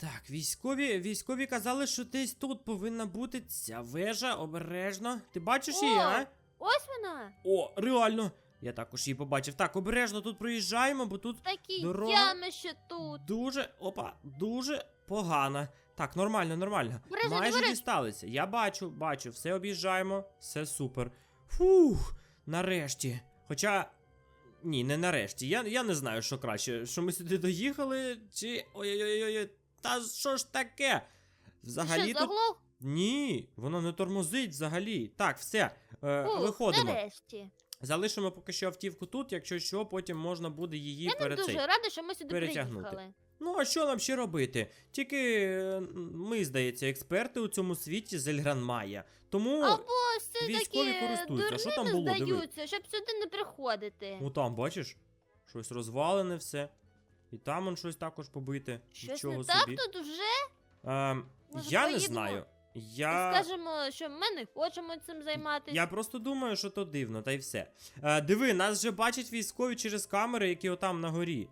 Так, військові, військові казали, що десь тут повинна бути ця вежа, обережно. Ти бачиш її, О! а? Ось вона. О, реально. Я також її побачив. Так, обережно тут проїжджаємо, бо тут Такі Дорога. ями ще тут. дуже, опа, дуже погано. Так, нормально, нормально. Обережно, Майже дісталися. Я бачу, бачу, все об'їжджаємо, все супер. Фух, нарешті. Хоча. Ні, не нарешті. Я, я не знаю, що краще. Що ми сюди доїхали, чи. Ой-ой-ой, та що ж таке? Взагалі що, тут. Ні, воно не тормозить взагалі. Так, все. Е, Ух, виходимо. Нарешті. Залишимо поки що автівку тут, якщо що, потім можна буде її Я не перед дуже цей. рада, що ми сюди перетягнути. приїхали. Ну, а що нам ще робити? Тільки ми, здається, експерти у цьому світі з Ельгранмая. Тому Або все військові таки користуються. Що там було? Диви. здаються, щоб сюди не приходити. ну там, бачиш, щось розвалене все. І там он щось також побите. Щось Нічого не собі. так тут вже? Ем, Може, я не поїдемо? знаю. Я. Скажемо, що ми не хочемо цим займатися. Я просто думаю, що то дивно, та й все. Е, диви, нас вже бачать військові через камери, які отам на горі.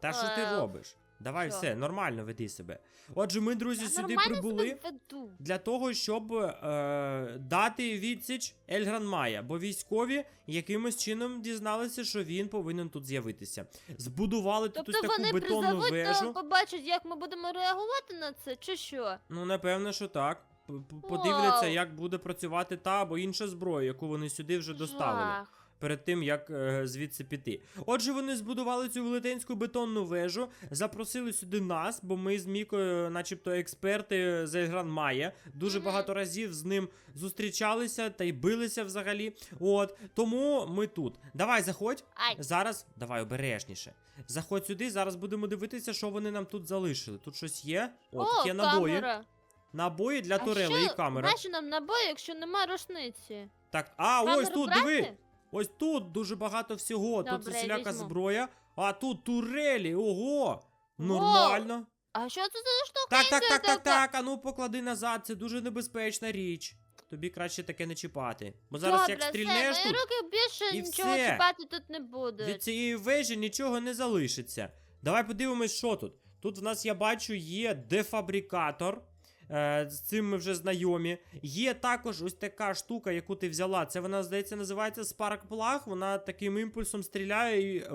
Та що ти Е, робиш? Давай все, нормально веди себе. Отже, ми, друзі, Я сюди нормально прибули себе веду. для того, щоб е, дати відсіч Ельгранмая, бо військові якимось чином дізналися, що він повинен тут з'явитися. Збудували тут Тобто ось таку вони бетонну призовуть та вежу. побачать, як ми будемо реагувати на це, чи що? Ну, напевно, що так. П- п- Подивляться, Вау. як буде працювати та або інша зброя, яку вони сюди вже доставили. Жах. Перед тим як е, звідси піти. Отже, вони збудували цю велетенську бетонну вежу, запросили сюди нас, бо ми з Мікою, начебто, експерти з Ельгран Має. Дуже багато разів з ним зустрічалися та й билися взагалі. От тому ми тут. Давай, заходь. Ай, Зараз давай обережніше. Заходь сюди, зараз будемо дивитися, що вони нам тут залишили. Тут щось є. О, тут є набої. камера. Набої для А турели що, і камера. Нащо нам набої, якщо нема рушниці? Так, а ось тут, брати? диви. Ось тут дуже багато всього. тут Добре, всіляка візьму. зброя, а тут турелі. Ого! Нормально. А що це за штука? Так, так, так, так, так. А ну поклади назад, це дуже небезпечна річ. Тобі краще таке не чіпати. Бо зараз Добре, як все, стрільнеш мої тут, руки більше і нічого все. чіпати тут не будуть. від цієї вежі нічого не залишиться. Давай подивимось, що тут. Тут в нас, я бачу, є дефабрикатор. Е, з цим ми вже знайомі. Є також ось така штука, яку ти взяла. Це вона, здається, називається Spark Plug. Вона таким імпульсом стріляє і е,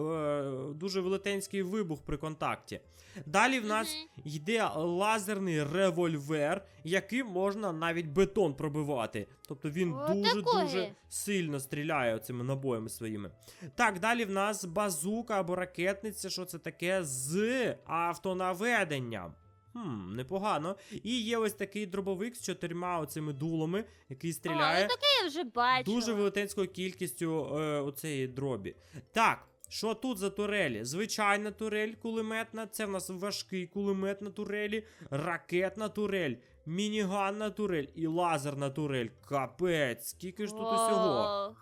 дуже велетенський вибух при контакті. Далі в нас йде лазерний револьвер, яким можна навіть бетон пробивати. Тобто він дуже-дуже сильно стріляє цими набоями своїми. Так, далі в нас базука або ракетниця, що це таке з автонаведенням. Хм, непогано. І є ось такий дробовик з чотирма оцими дулами, який стріляє ну таке я вже бачила. дуже велетенською кількістю е, оцеї дробі. Так, що тут за турелі? Звичайна турель кулеметна, це в нас важкий кулемет на турелі, ракетна турель, мініганна турель і лазерна турель. Капець, скільки ж тут усього.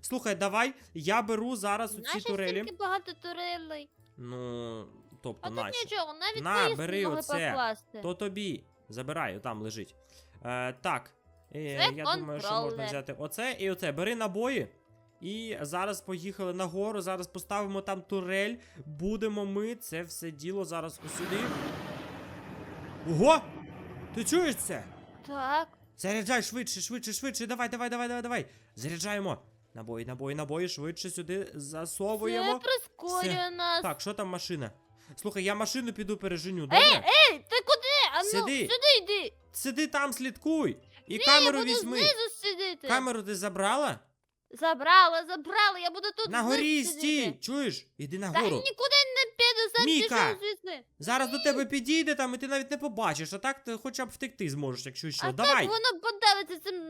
Слухай, давай я беру зараз оці Наші турелі. багато турелей. Ну, тобто, А тут наші. нічого, навіть На, бери могли оце. покласти. То тобі. Забирай, там лежить. Е, так. Е, Це я думаю, що можна контролер. взяти оце і оце. Бери набої. І зараз поїхали нагору. Зараз поставимо там турель. Будемо ми це все діло зараз усюди. Ого! Ти чуєш це? Так. Заряджай швидше, швидше, швидше. Давай, давай, давай, давай, давай. Заряджаємо. Набої, набої, набої, швидше сюди Це засовуємо. прискорює Все. нас. Так, що там машина? Слухай, я машину піду переженю, добре? Ей, ти куди? А ну, Сиди. сюди йди. Сиди там, слідкуй. І Ні, камеру я буду візьми. знизу сидіти. Камеру ти забрала? Забрала, забрала, я буду тут на горі знизу стій! сидіти. Чуєш? Іди Та я нагору. нікуди не піду, сам Міка! пішов звідси. Зараз до тебе підійде там, і ти навіть не побачиш, а так ти хоча б втекти зможеш, якщо що. а давай. так воно подавиться цим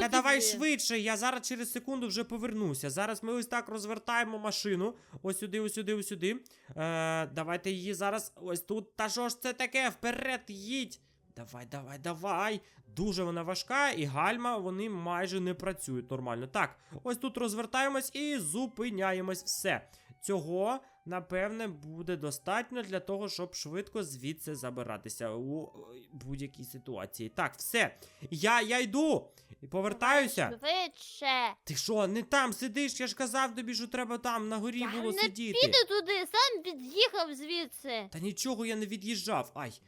Та давай швидше, я зараз через секунду вже повернуся. Зараз ми ось так розвертаємо машину. Ось сюди, ось сюди, ось сюди. Е, давайте її зараз ось тут. Та що ж це таке? Вперед їдь! Давай, давай, давай. Дуже вона важка, і гальма вони майже не працюють нормально. Так, ось тут розвертаємось і зупиняємось. Все. Цього, напевне, буде достатньо для того, щоб швидко звідси забиратися у е, будь-якій ситуації. Так, все. Я, я йду. І повертаюся. Швидше. Ти що, не там сидиш? Я ж казав тобі, що треба там на горі Я було не сидіти. піду туди, сам під'їхав звідси. Та нічого я не від'їжджав. Ай.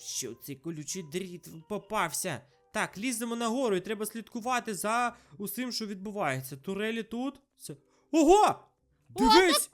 Що цей колючий дріт попався? Так, ліземо нагору і треба слідкувати за усім, що відбувається. Турелі тут. Це... Ого! Дивись!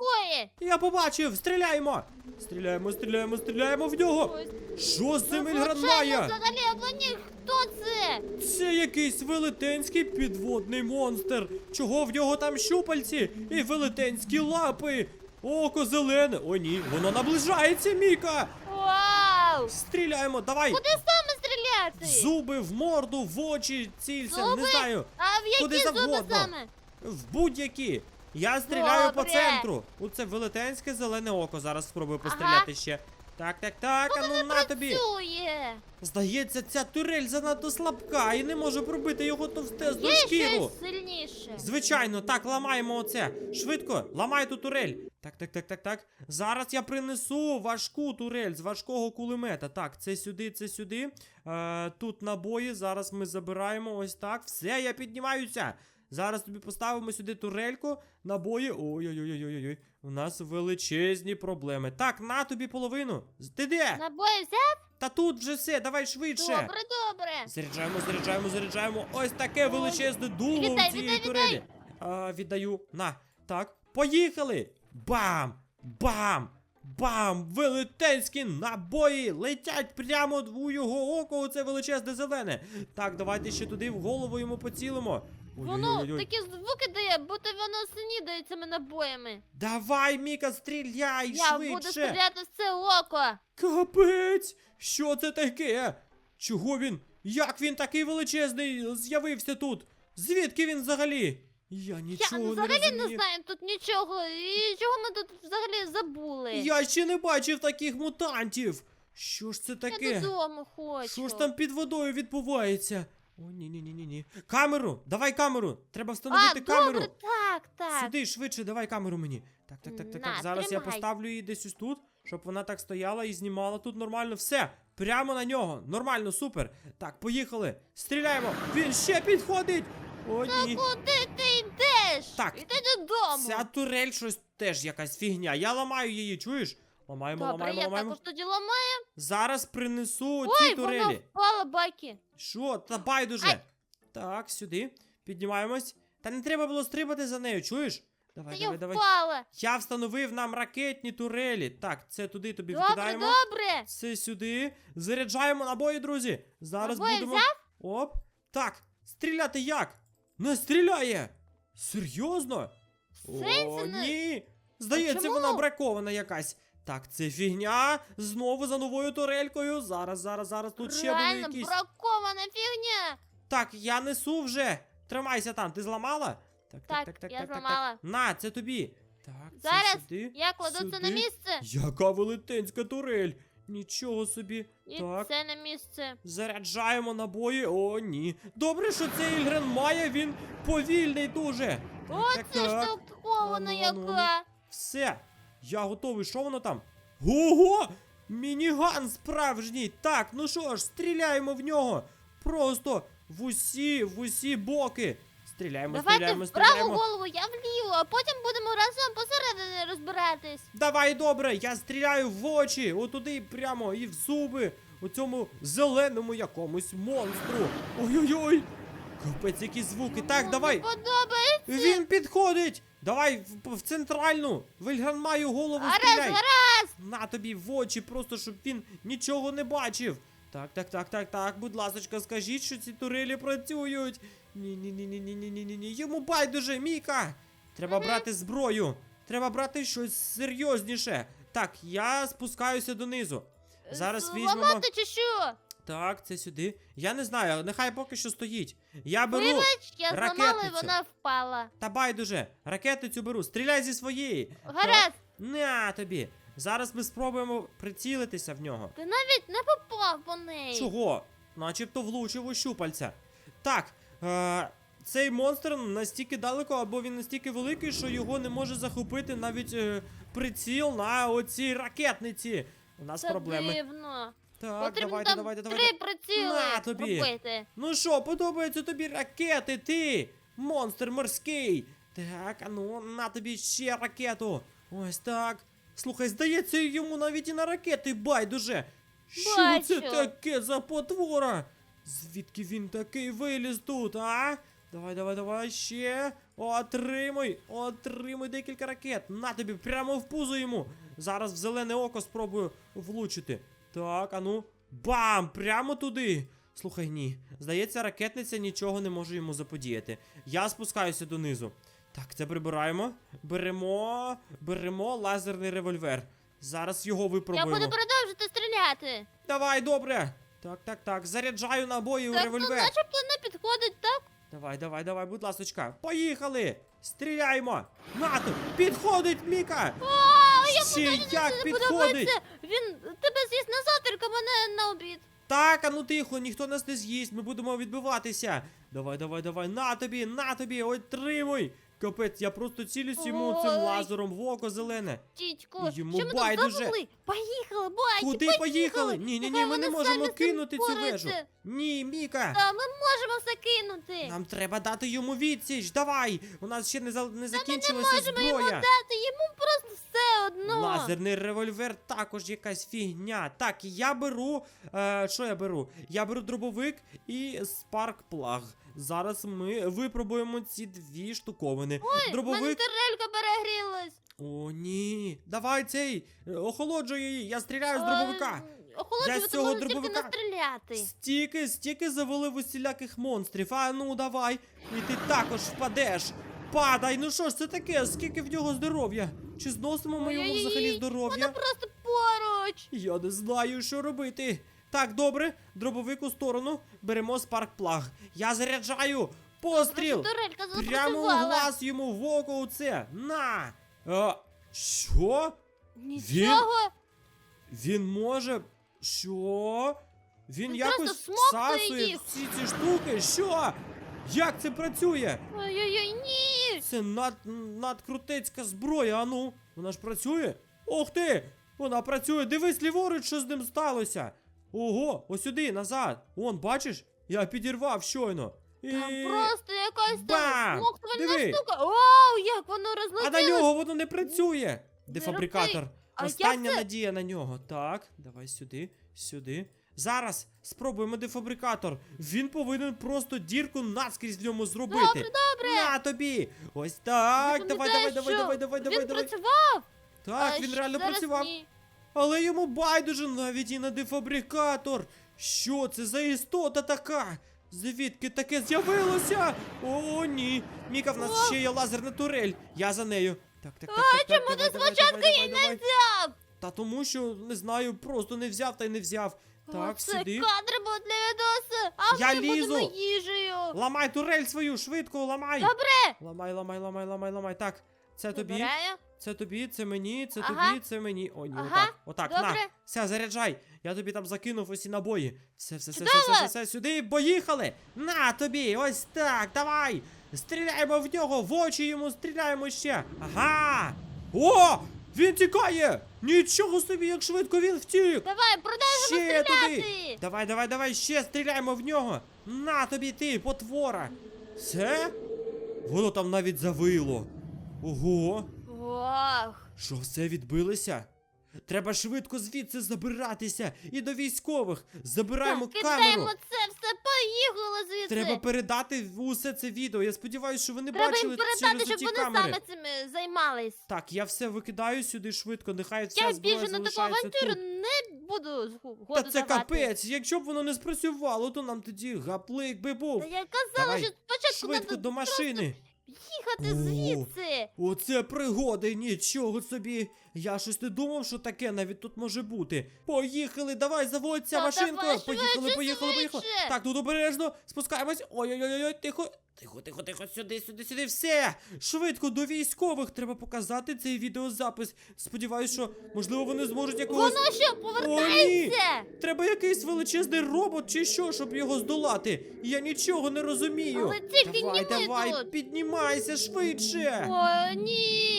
Я побачив! Стріляємо! Стріляємо, стріляємо, стріляємо в нього! Що з цим Ільгран звичайно, має? Взагалі, вони хто це? Це якийсь велетенський підводний монстр. Чого в нього там щупальці і велетенські лапи? Око зелене. О, ні, воно наближається, Міка! Вау! Стріляємо, давай! Куди саме стріляти? Зуби в морду, в очі, цілься, не знаю. А в Куди завгодно. зуби саме? В будь-які. Я стріляю по центру. У це велетенське зелене око. Зараз спробую постріляти ще. Так, так, так, а ну на тобі. Працює. Здається, ця турель занадто слабка і не можу пробити його товстезну Є шкіру. щось сильніше. Звичайно, так, ламаємо оце. Швидко, ламай ту турель. Так, так, так, так, так. Зараз я принесу важку турель з важкого кулемета. Так, це сюди, це сюди. Е, тут набої. Зараз ми забираємо ось так. Все, я піднімаюся. Зараз тобі поставимо сюди турельку, набої. Ой-ой-ой-ой-ой. У нас величезні проблеми. Так, на тобі половину. Ти де? Набої взяв? Та тут вже все, давай швидше. Добре, добре. Заряджаємо, заряджаємо, заряджаємо. Ось таке величезне дуло Віддай, у цієї віддай, турелі. А, віддаю. На. Так, поїхали! Бам! Бам! Бам! Велетенські набої летять прямо у його око, оце величезне зелене. Так, давайте ще туди в голову йому поцілимо. Воно Ой-ой-ой. такі звуки дає, будто воно снідає цими набоями. Давай, Міка, стріляй Я буду швидше! стріляти в це око. Капець! Що це таке? Чого він? Як він такий величезний з'явився тут? Звідки він взагалі? Я Я нічого не взагалі не розумію. знаю тут нічого. І чого ми тут взагалі забули? Я ще не бачив таких мутантів. Що ж це Я таке? додому хочу. Що ж там під водою відбувається? О, ні, ні, ні, ні, ні. Камеру! Давай камеру! Треба А, встановити камеру. добре, так, так. Сюди швидше, давай камеру мені. Так, так, так, так, так. На, Зараз я поставлю її десь ось тут, щоб вона так стояла і знімала тут нормально. Все, прямо на нього. Нормально, супер. Так, поїхали. Стріляємо. Він ще підходить. О, ні. Куди ти йдеш? Так. Іди додому. Ця турель щось теж якась фігня. Я ламаю її, чуєш? Ламаємо, Добре, ламаємо, я ламаємо. також тоді ламаю. Зараз принесу Ой, ці воно турелі. впало, баки. Що? Та байдуже. Ай. Так, сюди. Піднімаємось. Та не треба було стрибати за нею, чуєш? Та Давай, я давай, давай. впала. Я встановив нам ракетні турелі. Так, це туди тобі Добре, вкидаємо. добре. Це сюди. Заряджаємо набої, друзі. Зараз Набої будемо. Оп. Так, стріляти як? Не стріляє! Серйозно? Сенсі О, не- ні. Здається, чому? вона бракована якась. Так, це фігня. Знову за новою турелькою. Зараз, зараз, зараз тут ще Реально якісь. бракована фігня. Так, я несу вже. Тримайся там, ти зламала? Так, Так, я зламала. На, це тобі. Так, Зараз це сюди. Я кладу це на сюди. місце. Яка велетенська турель! Нічого собі. І так, це на місце. заряджаємо набої. О, ні. Добре, що цей Ільгрен має, він повільний дуже. Оце так. штовхована Ану, ану, ану. яка. Все, я готовий. Що воно там? Ого! Мініган справжній. Так, ну що ж, стріляємо в нього. Просто в усі, в усі боки. Стріляємо, Давайте стріляємо, в праву стріляємо. голову, я вліву, а потім будемо разом посередині розбиратись. Давай, добре, я стріляю в очі, отуди прямо і в зуби, у цьому зеленому якомусь монстру. Ой-ой-ой! Капець, які звуки. Так, Ну, давай. Подобається. Він підходить! Давай в, центральну центральну! Вельгранмаю голову Гаразд, стріляй! гаразд! На тобі в очі, просто щоб він нічого не бачив. Так, так, так, так, так. Будь ласочка, скажіть, що ці турелі працюють. Ні-ні-ні-ні-ні-ні-ні-ні. Йому байдуже, Міка! Треба брати зброю. Треба брати щось серйозніше. Так, я спускаюся донизу. Зараз візьмемо. Ламати чи що? Так, це сюди. Я не знаю, нехай поки що стоїть. Я беру. Вибач, я зламала і ракетницю. вона впала. Та байдуже, ракетницю беру. Стріляй зі своєї. Гаразд. На тобі. Зараз ми спробуємо прицілитися в нього. Ти навіть не попав по неї. Чого? Начебто влучив у щупальця. Так, е, цей монстр настільки далеко, або він настільки великий, що його не може захопити навіть е, приціл на оцій ракетниці. У нас Це проблеми. дивно. Так, Потрібно давайте, там давайте, три приціли На тобі. робити. Ну що, подобаються тобі ракети, ти? Монстр морський. Так, а ну, на тобі ще ракету. Ось так. Слухай, здається, йому навіть і на ракети байдуже. Що це таке за потвора? Звідки він такий виліз тут, а? Давай, давай, давай, ще. Отримуй, отримуй декілька ракет. На тобі, прямо в пузо йому. Зараз в зелене око спробую влучити. Так, ану. Бам! Прямо туди. Слухай, ні. Здається, ракетниця нічого не може йому заподіяти. Я спускаюся донизу. Так, це прибираємо. Беремо. Беремо лазерний револьвер. Зараз його випробуємо. Я буду продовжувати стріляти. Давай, добре. Так, так, так. Заряджаю набої у Так, ну револьвер. начебто не підходить, так? Давай, давай, давай, будь ласочка. Поїхали! Стріляємо! Нато! Підходить, Міка! А, я Ще як не підходить! подобається. Він з'їсть на завтрак, а мене на обід. Так, а ну тихо, ніхто нас не з'їсть, ми будемо відбиватися. Давай, давай, давай, на тобі, на тобі, ой, тримуй! Капець, я просто цілюсь йому цим лазером в око зелене. Йому що ми байдуже. тут забули? Поїхали, байки, Куди поїхали? Ні, ні, ні, Нехай ми не вони можемо самі з цим кинути цю вежу. впораються. Ні, Міка! Та ми можемо все кинути. Нам треба дати йому відсіч. Давай! У нас ще не, за... не закінчилася Можемо йому зброя. дати, йому просто все одно. Лазерний револьвер також якась фігня. Так, я беру. Е, що я беру? Я беру дробовик і спарк плаг. Зараз ми випробуємо ці дві штуковини. Ой, в мене дробовик. тарелька перегрілась. О, ні. Давай цей. е, Охолоджуй її. Я стріляю з дробовика. Охолоджувати Я з цього дробовика- настріляти. Стільки, стільки завалив усіляких монстрів. А ну давай. І ти також впадеш. Падай, ну що ж це таке? Скільки в нього здоров'я? Чи зносимо ми йому взагалі здоров'я? Вона просто поруч. Я не знаю, що робити. Так, добре, дробовик у сторону. Беремо спарк плаг. Я заряджаю. Постріл! Просто Прямо у глаз йому в око оце. На! А, що? Нічого. Він може. Що? Він Він якось всасує всі ці штуки. Що? Як це працює? Ой-ой-ой, ні. Це над, надкрутецька зброя, ану. Вона ж працює? Ох ти! Вона працює. Дивись ліворуч, що з ним сталося. Ого, ось сюди, назад. Вон, бачиш? Я підірвав щойно. І... Там просто якась Бам! там смоктувальна штука. Вау, як воно А на нього воно не працює. Дефабрикатор. А як Остання це? надія на нього. Так, давай сюди, сюди. Зараз спробуємо дефабрикатор. Він повинен просто дірку наскрізь в ньому зробити. Добре, добре. На тобі! Ось так. Давай, давай, давай, давай, давай, давай, Він давай. працював. Так, а він щ- реально зараз працював. ні. Але йому байдуже навіть і на дефабрикатор. Що це за істота така? Звідки таке з'явилося? О, ні. Міка, в нас О! ще є лазерна турель. Я за нею. Так, так, так. А так, так, чому ти давай, давай, спочатку давай, її не давай. взяв? Та тому що не знаю, просто не взяв та й не взяв. Так, О, це сюди. кадри будуть для відоса. А Я ми лізу. будемо їжею. Ламай турель свою, швидко, ламай. Добре. Ламай, ламай, ламай, ламай, ламай. Так, це тобі. Це тобі, це мені, це Ага. тобі, це мені. О, ні, Ага, отак. Отак, на. Все, заряджай. Я тобі там закинув усі набої. Все, все, все, все, все, все, все, сюди, поїхали. На тобі, ось так, давай. Стріляємо в нього, в очі йому стріляємо ще. Ага. О! Він тікає! Нічого собі, як швидко він втік! Давай, продовжуємо Ще стріляти. туди! Давай, давай, давай, ще стріляємо в нього! На тобі ти, потвора! Все? Воно там навіть завило. Ого! Ох. Що все відбилося? Треба швидко звідси забиратися і до військових. Забираємо Так, камеру. кидаємо це все, поїхали звідси. Треба передати усе це відео. Я сподіваюся, що вони Треба бачили їм передати, через щоб вони камери. саме цим займались. Так, я все викидаю сюди швидко. Нехай вся Я зброя більше на таку залишається авантюру тут. не буду згоду Та це давати. капець. Якщо б воно не спрацювало, то нам тоді гаплик би був. Та я казала, Давай, що спочатку Швидко треба до машини. Їхати О. звідси. Оце пригоди, нічого собі. Я щось не думав, що таке навіть тут може бути. Поїхали, давай, заводься Та давай, поїхали, швидше, поїхали, поїхали. швидше. Так, тут обережно, спускаємось. Ой-ой-ой, тихо. Тихо, тихо, тихо, сюди, сюди, сюди, все! Швидко до військових треба показати цей відеозапис. Сподіваюсь, що можливо вони зможуть якогось. Воно що, повертається? Треба якийсь величезний робот чи що, щоб його здолати. Я нічого не розумію. Але тільки давай, давай, тут. піднімайся швидше. О, ні.